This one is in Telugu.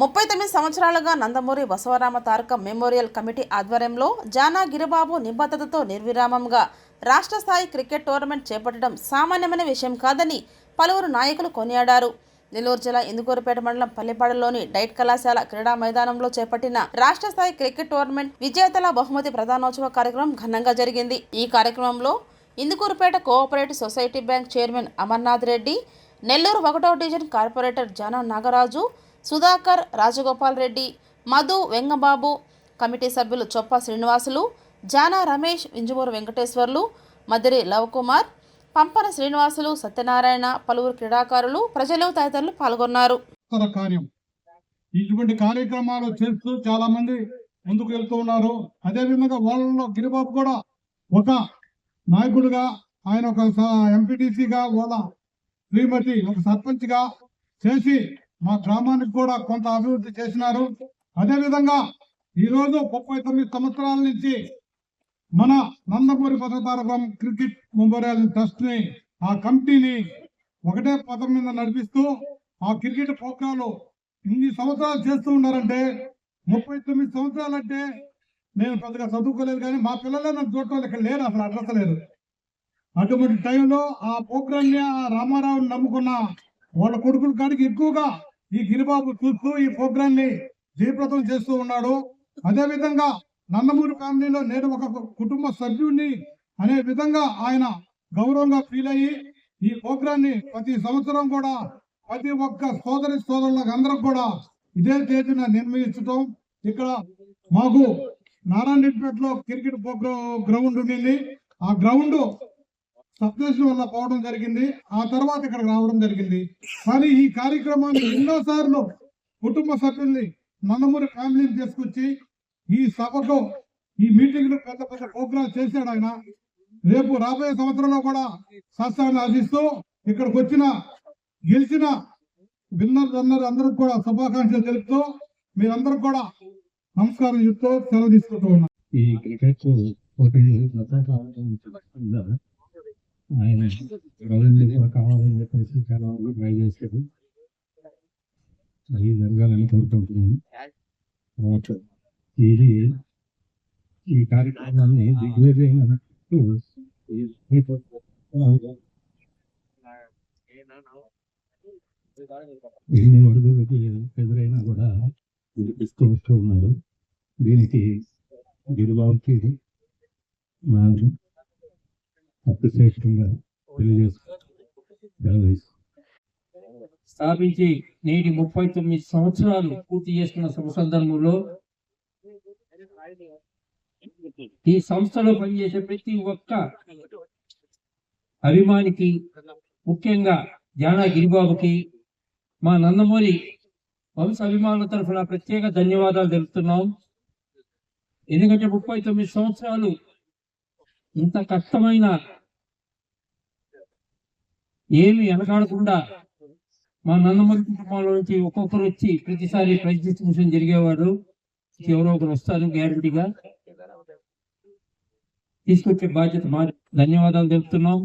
ముప్పై తొమ్మిది సంవత్సరాలుగా నందమూరి బసవరామ తారక మెమోరియల్ కమిటీ ఆధ్వర్యంలో జానా గిరిబాబు నిబద్ధతతో నిర్విరామంగా రాష్ట్ర స్థాయి క్రికెట్ టోర్నమెంట్ చేపట్టడం సామాన్యమైన విషయం కాదని పలువురు నాయకులు కొనియాడారు. నెల్లూరు జిల్లా ఇందుకూరుపేట మండలం పల్లెపాడులోని డైట్ కళాశాల క్రీడా మైదానంలో చేపట్టిన రాష్ట్ర స్థాయి క్రికెట్ టోర్నమెంట్ విజేతల బహుమతి ప్రధానోత్సవ కార్యక్రమం ఘనంగా జరిగింది. ఈ కార్యక్రమంలో Indukurpet cooperative society bank chairman Amarnath Reddy Nellore ఒకటో division corporator Jana Nagaraju Sudhakar Rajagopal Reddy Madhu Vengababu committee సభ్యులు చొప్ప శ్రీనివాసులు జానా రమేష్ వింజమూరు వెంకటేశ్వర్లు మదిరి లవకుమార్ పంపన శ్రీనివాసులు సత్యనారాయణ పలువురు క్రీడాకారులు ప్రజలు తదితరులు పాల్గొన్నారు. కార్యం. ఇటువంటి కార్యక్రమాలు చేస్తూ చాలా మంది ముందుకు వెళ్తూ ఉన్నారు. అదే విధంగా వాళ్ళలో గిరిబాబు కూడా ఒక నాయకుడిగా ఆయన ఒక ఎంపీటీసీగా వాళ్ళ శ్రీమతి ఒక సర్పంచ్గా చేసి మా గ్రామానికి కూడా కొంత అభివృద్ధి చేసినారు. అదే విధంగా ముప్పై తొమ్మిది సంవత్సరాల నుంచి మన నందమూరి పథకారం క్రికెట్ మెమోరియల్ ట్రస్ట్ని ఆ కమిటీని ఒకటే పదం మీద నడిపిస్తూ ఆ క్రికెట్ ప్రోగ్రాలు ఇన్ని సంవత్సరాలు చేస్తూ ఉన్నారంటే ముప్పై తొమ్మిది సంవత్సరాలు అంటే నేను పెద్దగా చదువుకోలేదు కానీ మా పిల్లలే నన్ను చూడటం ఇక్కడ లేరు అసలు అడ్రస్ లేదు. అటువంటి టైంలో ఆ ప్రోగ్రామ్ని ఆ రామారావుని నమ్ముకున్న వాళ్ళ కొడుకుల కాడికి ఎక్కువగా ఈ గిరిబాబు చూస్తూ ఈ ప్రోగ్రామ్ని జయప్రదం చేస్తూ ఉన్నాడు. అదే విధంగా నందమూరి ఫ్యామిలీలో నేను ఒక కుటుంబ సభ్యుడిని అనే విధంగా ఆయన గౌరవంగా ఫీల్ అయ్యి ఈ ప్రోగ్రాన్ని ప్రతి సంవత్సరం కూడా ప్రతి ఒక్క సోదరి సోదరులకు అందరం కూడా ఇదే తేదీన నిర్మించటం. ఇక్కడ మాకు నారాయణపేటలో క్రికెట్ ప్రోగ్రామ్ గ్రౌండ్ ఉండింది. ఆ గ్రౌండ్ సబ్స్టేషన్ వల్ల పోవడం జరిగింది. ఆ తర్వాత ఇక్కడికి రావడం జరిగింది. కానీ ఈ కార్యక్రమాన్ని ఎన్నోసార్లు కుటుంబ సభ్యుల్ని నందమూరి ఫ్యామిలీని తీసుకొచ్చి ఈ సభకు ఈ మీటింగ్ పెద్ద పెద్ద ప్రోగ్రామ్ చేశాడు ఆయన. రేపు రాబోయే సంవత్సరంలో కూడా శాస్త్రాన్ని ఆశిస్తూ ఇక్కడికి వచ్చిన గెలిచిన విన్నర్ అందరూ అందరికి కూడా శుభాకాంక్షలు తెలుపుతూ మీరందరూ కూడా నమస్కారం చెప్తూ సెలవు తీసుకుంటూ ఉన్నాం. ఈ క్రికెట్ పోటీ ఆయన ప్రజలు కావాలని చెప్పేసి చాలా వరకు ట్రై చేశారు. అది జరగాలని కోరుకుంటున్నాను. తర్వాత ఇది ఈ కార్యక్రమాన్ని దిగ్విజయం అన్నట్టు ఎన్ని వరదలకు ఎదురైనా కూడా వినిపిస్తూ వస్తూ ఉన్నారు. దీనికి గిరిబాబుకి మా అప్రిసియేషన్గా తెలియజేస్తున్నాను స్థాపించి నేటి ముప్పై తొమ్మిది సంవత్సరాలు పూర్తి చేసిన శుభ సందర్భంలో ఈ సంస్థలో పనిచేసే ప్రతి ఒక్క అభిమానికి ముఖ్యంగా జానా గిరిబాబుకి మా నందమూరి వంశ అభిమానుల తరఫున ప్రత్యేక ధన్యవాదాలు తెలుపుతున్నాం. ఎందుకంటే ముప్పై తొమ్మిది సంవత్సరాలు ఇంత కష్టమైన ఏమి వెనకాడకుండా మా నందమూరి కుటుంబంలో నుంచి ఒక్కొక్కరు వచ్చి ప్రతిసారి ప్రైజ్ డిస్ట్రిబ్యూషన్ జరిగేవారు. ఎవరో ఒకరు వస్తారు గ్యారంటీగా. తీసుకొచ్చే బాధ్యత మా ధన్యవాదాలు తెలుపుతున్నాం.